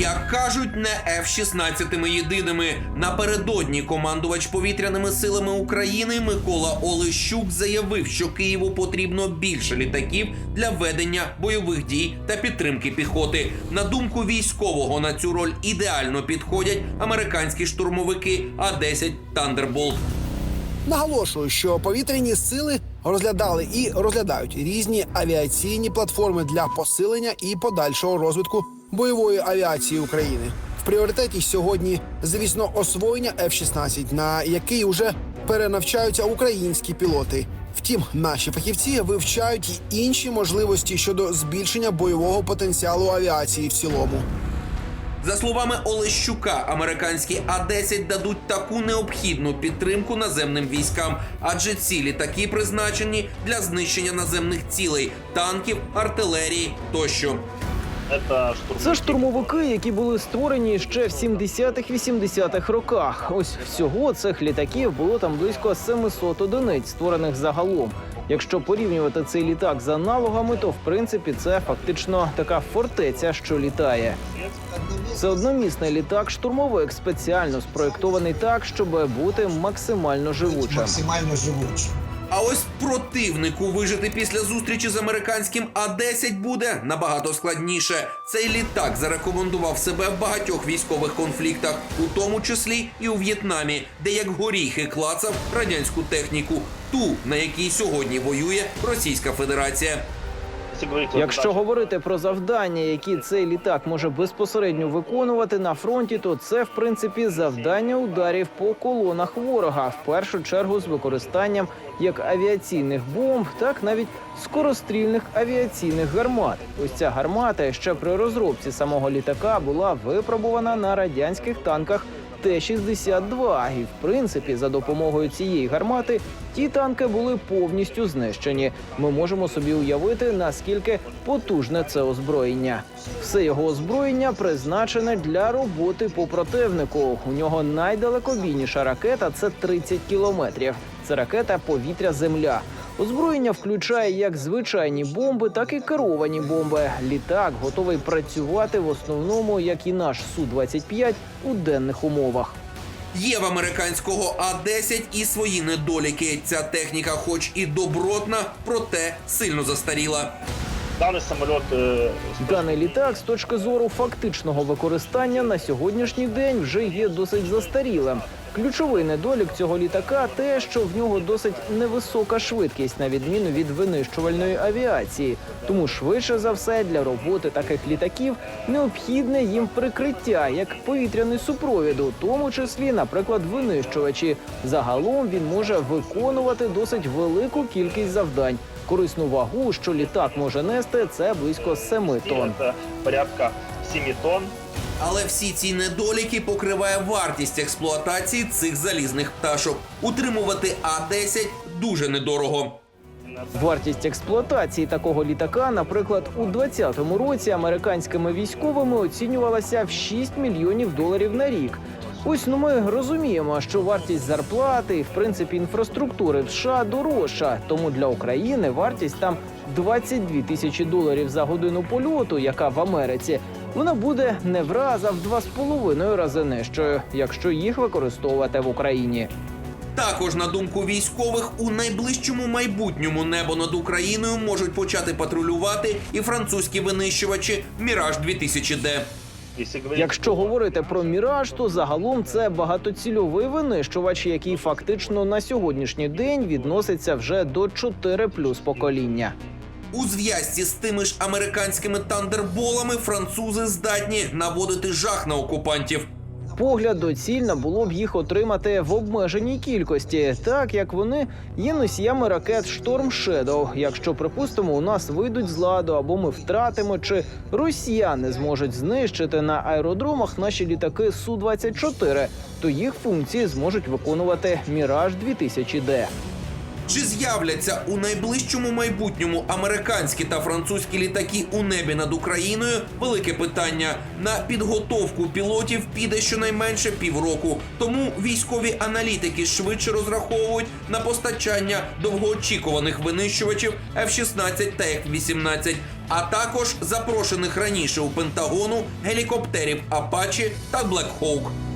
Як кажуть, не F-16 єдиними. Напередодні командувач повітряними силами України Микола Олещук заявив, що Києву потрібно більше літаків для ведення бойових дій та підтримки піхоти. На думку військового, на цю роль ідеально підходять американські штурмовики А-10 Thunderbolt. Наголошую, що повітряні сили розглядали і розглядають різні авіаційні платформи для посилення і подальшого розвитку бойової авіації України. В пріоритеті сьогодні, звісно, освоєння F-16, на який уже перенавчаються українські пілоти. Втім, наші фахівці вивчають і інші можливості щодо збільшення бойового потенціалу авіації в цілому. За словами Олещука, американські А-10 дадуть таку необхідну підтримку наземним військам, адже ці літаки призначені для знищення наземних цілей, танків, артилерії тощо. Це штурмовики, які були створені ще в 70-х-80-х роках. Ось всього цих літаків було там близько 700 одиниць, створених загалом. Якщо порівнювати цей літак з аналогами, то в принципі це фактично така фортеця, що літає. Це одномісний літак, штурмовик спеціально спроєктований так, щоб бути максимально живучим. максимально живучі. А ось противнику вижити після зустрічі з американським А-10 буде набагато складніше. Цей літак зарекомендував себе в багатьох військових конфліктах, у тому числі і у В'єтнамі, де як горіхи клацав радянську техніку, ту на якій сьогодні воює Російська Федерація. Якщо говорити про завдання, які цей літак може безпосередньо виконувати на фронті, то це в принципі завдання ударів по колонах ворога, в першу чергу з використанням як авіаційних бомб, так навіть скорострільних авіаційних гармат. Ось ця гармата ще при розробці самого літака була випробувана на радянських танках. Т-62. І в принципі, за допомогою цієї гармати ті танки були повністю знищені. Ми можемо собі уявити, наскільки потужне це озброєння. Все його озброєння призначене для роботи по противнику. У нього найдалекобійніша ракета це 30 кілометрів. Це ракета повітря-земля. Озброєння включає як звичайні бомби, так і керовані бомби. Літак готовий працювати в основному, як і наш Су-25 у денних умовах. Є в американського А-10 і свої недоліки. Ця техніка, хоч і добротна, проте сильно застаріла. данный самолет э, Даний літак з точки зору фактичного використання на сьогоднішній день вже є досить застарілим. Ключовий недолік цього літака те, що в нього досить невисока швидкість, на відміну від винищувальної авіації. Тому швидше за все для роботи таких літаків необхідне їм прикриття, як повітряний супровід, у тому числі, наприклад, винищувачі. Загалом він може виконувати досить велику кількість завдань. Корисну вагу, що літак може нести, це близько 7 тонн. это порядка 7 тонн. Але всі ці недоліки покриває вартість експлуатації цих залізних пташок. Утримувати А-10 дуже недорого. Вартість експлуатації такого літака, наприклад, у 2020 році американськими військовими оцінювалася в 6 мільйонів доларів на рік. Ось ну ми розуміємо, що вартість зарплати в принципі інфраструктури в США дорожча. Тому для України вартість там 22 тисячі доларів за годину польоту, яка в Америці, вона буде не в раз, а в два з половиною рази нижчою, якщо їх використовувати в Україні. Також, на думку військових, у найближчому майбутньому небо над Україною можуть почати патрулювати і французькі винищувачі Міраж 2000D. Если Якщо говорити про міраж, то загалом це багатоцільовий винищувач, який фактично на сьогоднішній день відноситься вже до 4 плюс покоління. У зв'язці з тими ж американськими тандерболами французи здатні наводити жах на окупантів. Погляд доцільно було б їх отримати в обмеженій кількості, так як вони є носіями ракет Storm Shadow. Якщо припустимо, у нас вийдуть з ладу або ми втратимо, чи росіяни зможуть знищити на аеродромах наші літаки су 24 то їх функції зможуть виконувати Міраж 2000D. Чи з'являться у найближчому майбутньому американські та французькі літаки у небі над Україною? Велике питання. На підготовку пілотів піде щонайменше півроку. Тому військові аналітики швидше розраховують на постачання довгоочікуваних винищувачів F-16 та F-18. а також запрошених раніше у Пентагону гелікоптерів Апачі та Black Hawk.